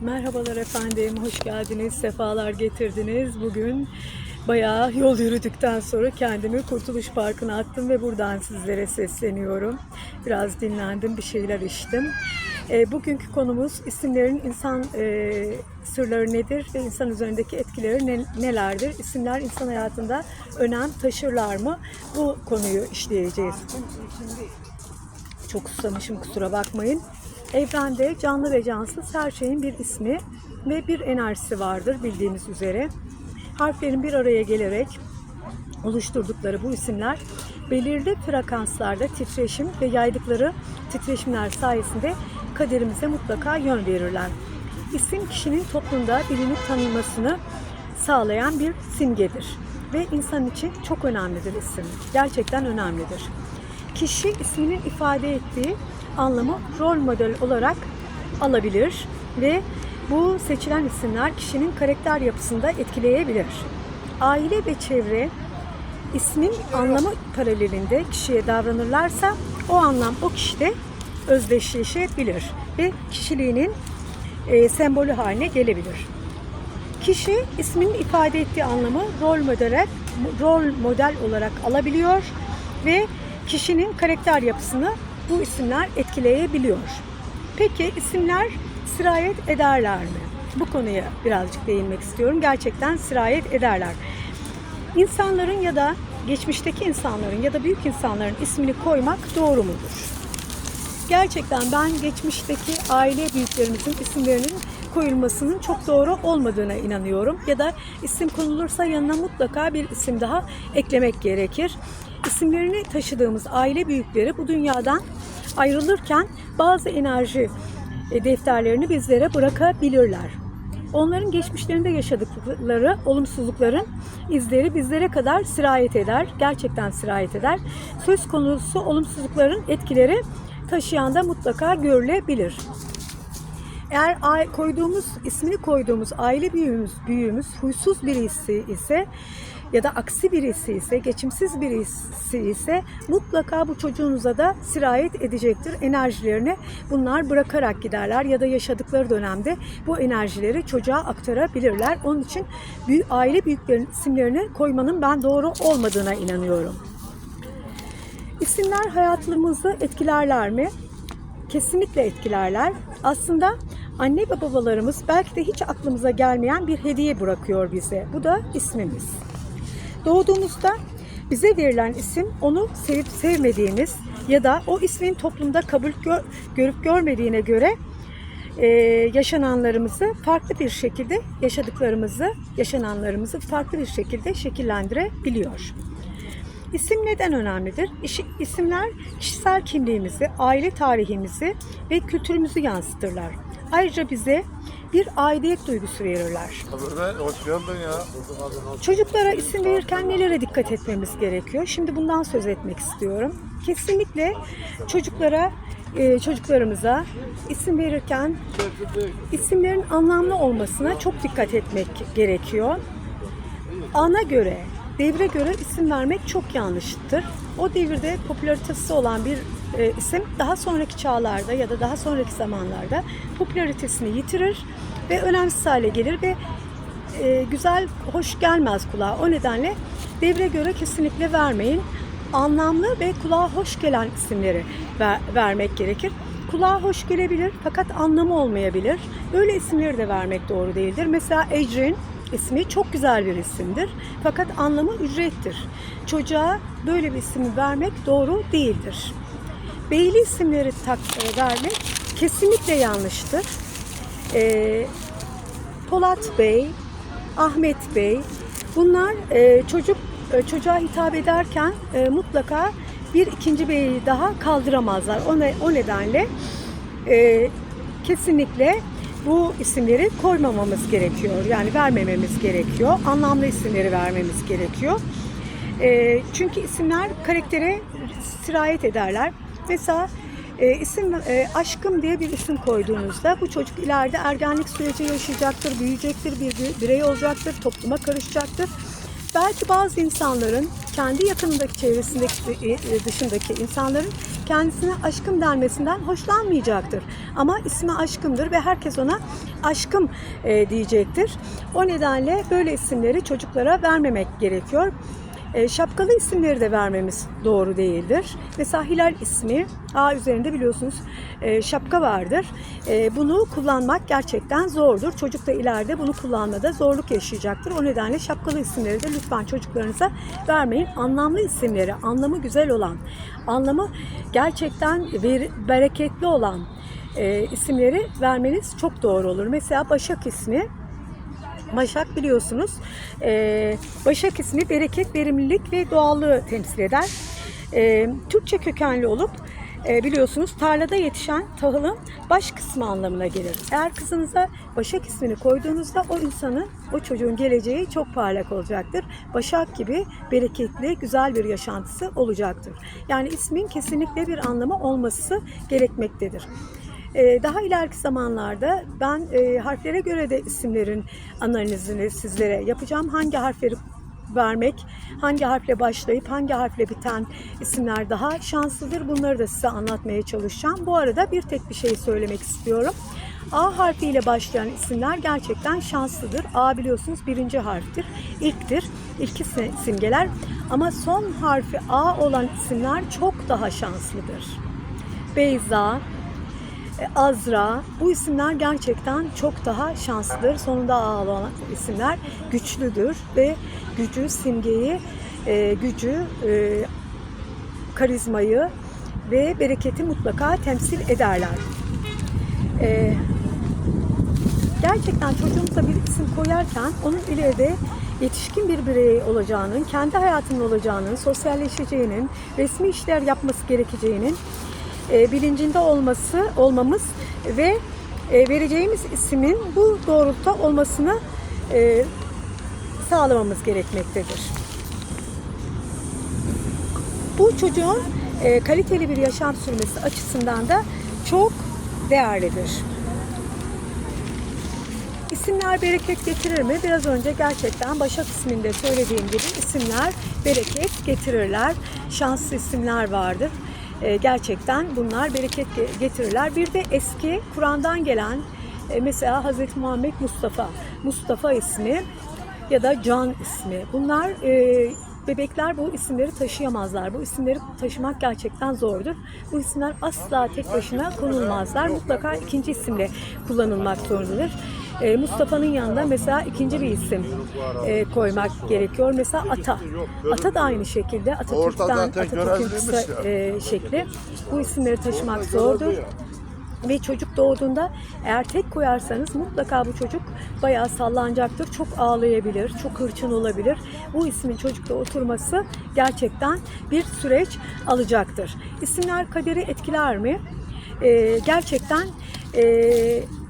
Merhabalar efendim, hoş geldiniz, sefalar getirdiniz. Bugün bayağı yol yürüdükten sonra kendimi Kurtuluş Parkı'na attım ve buradan sizlere sesleniyorum. Biraz dinlendim, bir şeyler içtim. E, bugünkü konumuz isimlerin insan e, sırları nedir ve insan üzerindeki etkileri ne- nelerdir? İsimler insan hayatında önem taşırlar mı? Bu konuyu işleyeceğiz. Çok susamışım kusura bakmayın. Evrende canlı ve cansız her şeyin bir ismi ve bir enerjisi vardır bildiğimiz üzere. Harflerin bir araya gelerek oluşturdukları bu isimler belirli frekanslarda titreşim ve yaydıkları titreşimler sayesinde kaderimize mutlaka yön verirler. İsim kişinin toplumda bilinip tanınmasını sağlayan bir simgedir ve insan için çok önemlidir isim. Gerçekten önemlidir. Kişi isminin ifade ettiği anlamı rol model olarak alabilir ve bu seçilen isimler kişinin karakter yapısında etkileyebilir. Aile ve çevre ismin anlamı paralelinde kişiye davranırlarsa o anlam o kişide özdeşleşebilir ve kişiliğinin e, sembolü haline gelebilir. Kişi isminin ifade ettiği anlamı rol model, rol model olarak alabiliyor ve kişinin karakter yapısını bu isimler etkileyebiliyor. Peki isimler sirayet ederler mi? Bu konuya birazcık değinmek istiyorum. Gerçekten sirayet ederler. İnsanların ya da geçmişteki insanların ya da büyük insanların ismini koymak doğru mudur? Gerçekten ben geçmişteki aile büyüklerimizin isimlerinin koyulmasının çok doğru olmadığına inanıyorum. Ya da isim konulursa yanına mutlaka bir isim daha eklemek gerekir. İsimlerini taşıdığımız aile büyükleri bu dünyadan ayrılırken bazı enerji e, defterlerini bizlere bırakabilirler. Onların geçmişlerinde yaşadıkları olumsuzlukların izleri bizlere kadar sirayet eder. Gerçekten sirayet eder. Söz konusu olumsuzlukların etkileri taşıyan da mutlaka görülebilir. Eğer koyduğumuz ismini koyduğumuz aile büyüğümüz, büyüğümüz huysuz birisi ise ya da aksi birisi ise, geçimsiz birisi ise mutlaka bu çocuğunuza da sirayet edecektir. Enerjilerini bunlar bırakarak giderler ya da yaşadıkları dönemde bu enerjileri çocuğa aktarabilirler. Onun için büyük, aile büyüklerinin isimlerini koymanın ben doğru olmadığına inanıyorum. İsimler hayatımızı etkilerler mi? Kesinlikle etkilerler. Aslında anne ve babalarımız belki de hiç aklımıza gelmeyen bir hediye bırakıyor bize. Bu da ismimiz. Doğduğumuzda bize verilen isim onu sevip sevmediğimiz ya da o ismin toplumda kabul gö- görüp görmediğine göre e, yaşananlarımızı farklı bir şekilde yaşadıklarımızı, yaşananlarımızı farklı bir şekilde şekillendirebiliyor. İsim neden önemlidir? İşi- İsimler kişisel kimliğimizi, aile tarihimizi ve kültürümüzü yansıtırlar. Ayrıca bize bir aidiyet duygusu verirler. Çocuklara isim verirken nelere dikkat etmemiz gerekiyor? Şimdi bundan söz etmek istiyorum. Kesinlikle çocuklara, e, çocuklarımıza isim verirken isimlerin anlamlı olmasına çok dikkat etmek gerekiyor. Ana göre, devre göre isim vermek çok yanlıştır. O devirde popülaritesi olan bir e, isim daha sonraki çağlarda ya da daha sonraki zamanlarda popülaritesini yitirir ve önemsiz hale gelir ve e, güzel, hoş gelmez kulağa. O nedenle devre göre kesinlikle vermeyin. Anlamlı ve kulağa hoş gelen isimleri ver- vermek gerekir. Kulağa hoş gelebilir fakat anlamı olmayabilir. Böyle isimleri de vermek doğru değildir. Mesela Ecrin ismi çok güzel bir isimdir. Fakat anlamı ücrettir. Çocuğa böyle bir ismi vermek doğru değildir. Beyli isimleri tak, e, vermek kesinlikle yanlıştır. Ee, Polat Bey, Ahmet Bey bunlar e, çocuk e, çocuğa hitap ederken e, mutlaka bir ikinci beyi daha kaldıramazlar. O, ne, o nedenle e, kesinlikle bu isimleri koymamamız gerekiyor. Yani vermememiz gerekiyor. Anlamlı isimleri vermemiz gerekiyor. E, çünkü isimler karaktere sirayet ederler. Mesela e, isim e, aşkım diye bir isim koyduğunuzda bu çocuk ileride ergenlik süreci yaşayacaktır, büyüyecektir, bir bir birey olacaktır, topluma karışacaktır. Belki bazı insanların kendi yakınındaki çevresindeki e, dışındaki insanların kendisine aşkım denmesinden hoşlanmayacaktır. Ama ismi aşkımdır ve herkes ona aşkım e, diyecektir. O nedenle böyle isimleri çocuklara vermemek gerekiyor. E, şapkalı isimleri de vermemiz doğru değildir. Mesela Hilal ismi A üzerinde biliyorsunuz e, şapka vardır. E, bunu kullanmak gerçekten zordur. Çocuk da ileride bunu kullanmada zorluk yaşayacaktır. O nedenle şapkalı isimleri de lütfen çocuklarınıza vermeyin. Anlamlı isimleri, anlamı güzel olan, anlamı gerçekten bereketli olan isimleri vermeniz çok doğru olur. Mesela Başak ismi Başak biliyorsunuz. eee, Başak ismi bereket, verimlilik ve doğallığı temsil eder. Eee, Türkçe kökenli olup eee, biliyorsunuz tarlada yetişen tahılın baş kısmı anlamına gelir. Eğer kızınıza Başak ismini koyduğunuzda o insanın, o çocuğun geleceği çok parlak olacaktır. Başak gibi bereketli, güzel bir yaşantısı olacaktır. Yani ismin kesinlikle bir anlamı olması gerekmektedir. Ee, Daha ileriki zamanlarda ben e, harflere göre de isimlerin analizini sizlere yapacağım. Hangi harfleri vermek, hangi harfle başlayıp hangi harfle biten isimler daha şanslıdır bunları da size anlatmaya çalışacağım. Bu arada bir tek bir şey söylemek istiyorum. A harfiyle başlayan isimler gerçekten şanslıdır. A biliyorsunuz birinci harftir, ilktir, ilk isi- simgeler. Ama son harfi A olan isimler çok daha şanslıdır. Beyza, Azra bu isimler gerçekten çok daha şanslıdır. Sonunda A olan isimler güçlüdür ve gücü, simgeyi, e, gücü, e, karizmayı ve bereketi mutlaka temsil ederler. E, gerçekten çocuğumuza bir isim koyarken onun ileride yetişkin bir birey olacağının, kendi hayatının olacağının, sosyalleşeceğinin, resmi işler yapması gerekeceğinin e, bilincinde olması olmamız ve e, vereceğimiz ismin bu doğrultuda olmasını e, sağlamamız gerekmektedir. Bu çocuğun kaliteli bir yaşam sürmesi açısından da çok değerlidir. İsimler bereket getirir mi? Biraz önce gerçekten Başak isminde söylediğim gibi isimler bereket getirirler. Şanslı isimler vardır. Ee, gerçekten bunlar bereket ge- getirirler. Bir de eski Kur'an'dan gelen e, mesela Hazreti Muhammed Mustafa, Mustafa ismi ya da Can ismi. Bunlar e, bebekler bu isimleri taşıyamazlar. Bu isimleri taşımak gerçekten zordur. Bu isimler asla tek başına konulmazlar. Mutlaka ikinci isimle kullanılmak zorundadır. E, Mustafa'nın yanında mesela ikinci bir isim e, koymak gerekiyor. Mesela Ata. Ata da aynı şekilde. Atatürk'ten, Atatürk'ün kısa e, şekli. Bu isimleri taşımak zordur. Ve çocuk doğduğunda eğer tek koyarsanız mutlaka bu çocuk bayağı sallanacaktır. Çok ağlayabilir, çok hırçın olabilir. Bu ismin çocukta oturması gerçekten bir süreç alacaktır. İsimler kaderi etkiler mi? Ee, gerçekten e,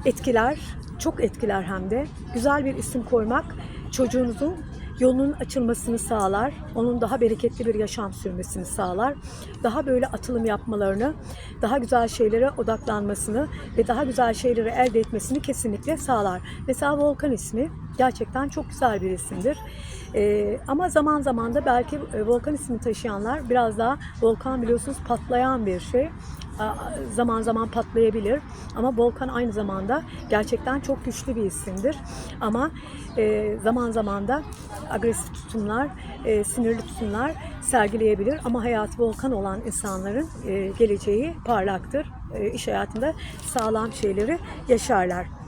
etkiler, çok etkiler hem de. Güzel bir isim koymak çocuğunuzun yolunun açılmasını sağlar. Onun daha bereketli bir yaşam sürmesini sağlar. Daha böyle atılım yapmalarını, daha güzel şeylere odaklanmasını ve daha güzel şeyleri elde etmesini kesinlikle sağlar. Mesela Volkan ismi gerçekten çok güzel bir isimdir. Ee, ama zaman zaman da belki e, Volkan ismini taşıyanlar biraz daha Volkan biliyorsunuz patlayan bir şey zaman zaman patlayabilir. Ama Volkan aynı zamanda gerçekten çok güçlü bir isimdir. Ama e, zaman zaman da agresif tutumlar, e, sinirli tutumlar sergileyebilir. Ama hayatı Volkan olan insanların e, geleceği parlaktır. E, iş hayatında sağlam şeyleri yaşarlar.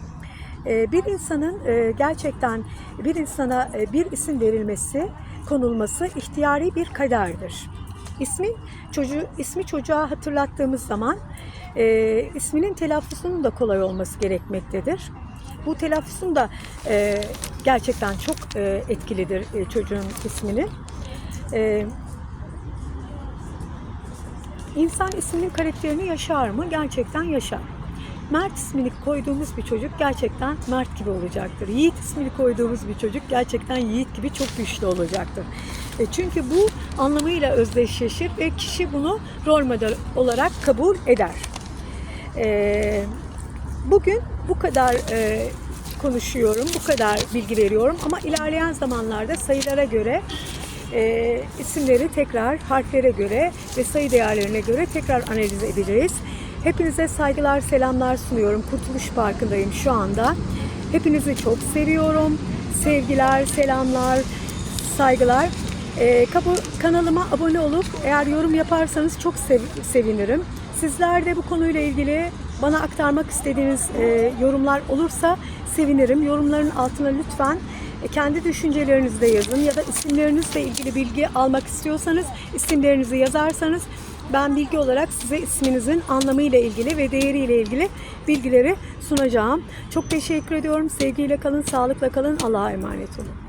E, bir insanın e, gerçekten bir insana e, bir isim verilmesi, konulması ihtiyari bir kaderdir. İsmin çocuğu ismi çocuğa hatırlattığımız zaman e, isminin telaffuzunun da kolay olması gerekmektedir. Bu telaffuzun da e, gerçekten çok e, etkilidir e, çocuğun isminin. E, İnsan isminin karakterini yaşar mı? Gerçekten yaşar. Mert ismini koyduğumuz bir çocuk gerçekten Mert gibi olacaktır. Yiğit ismini koyduğumuz bir çocuk gerçekten Yiğit gibi çok güçlü olacaktır. E, çünkü bu anlamıyla özdeşleşir ve kişi bunu rol model olarak kabul eder. E, bugün bu kadar e, konuşuyorum, bu kadar bilgi veriyorum ama ilerleyen zamanlarda sayılara göre e, isimleri tekrar harflere göre ve sayı değerlerine göre tekrar analiz edeceğiz. Hepinize saygılar, selamlar sunuyorum. Kurtuluş Parkı'ndayım şu anda. Hepinizi çok seviyorum. Sevgiler, selamlar, saygılar. Kapı- kanalıma abone olup eğer yorum yaparsanız çok sev- sevinirim. Sizler de bu konuyla ilgili bana aktarmak istediğiniz e, yorumlar olursa sevinirim. Yorumların altına lütfen e, kendi düşüncelerinizi de yazın ya da isimlerinizle ilgili bilgi almak istiyorsanız isimlerinizi yazarsanız ben bilgi olarak size isminizin anlamıyla ilgili ve değeriyle ilgili bilgileri sunacağım. Çok teşekkür ediyorum. Sevgiyle kalın, sağlıkla kalın. Allah'a emanet olun.